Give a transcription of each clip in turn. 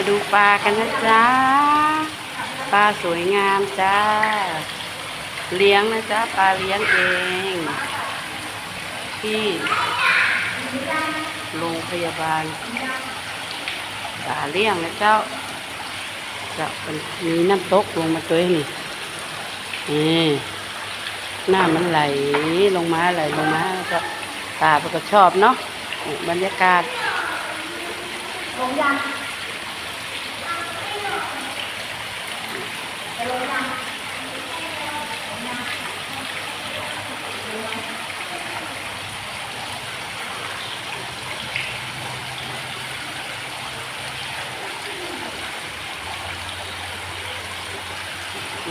มาดูปลากันนะจ๊ะ ปลาสวยงามจ้า เลี้ยงนะจ๊ะ ปลาเลี้ยงเอง ที่โรงพยาบาลปลาเลี้ยงนะเจ้าจะเป็นมีน้ำตกลงมาตัวนี่นี่หน้ามันไหลลงมาไหลลงมาแล้วก็ตาก็ชอบเนาะบรรยากาศ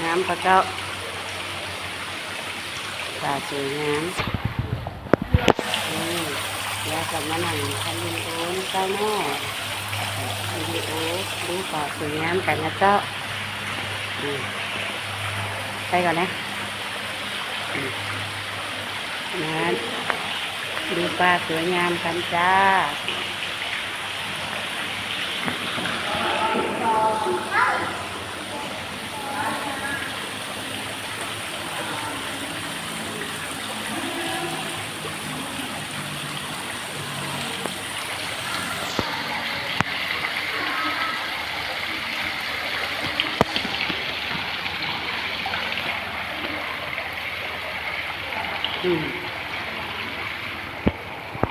น้ำปลาเจ้าปลาสวยงามนี่แล้วกับมาหนังทำวิดีโอนเจ้าแม่วิดีโอดูปลาสวยงามกันนะเจ้าไปก่อนนะอืมนะดูปลาสวยงามกันจ้า 嗯。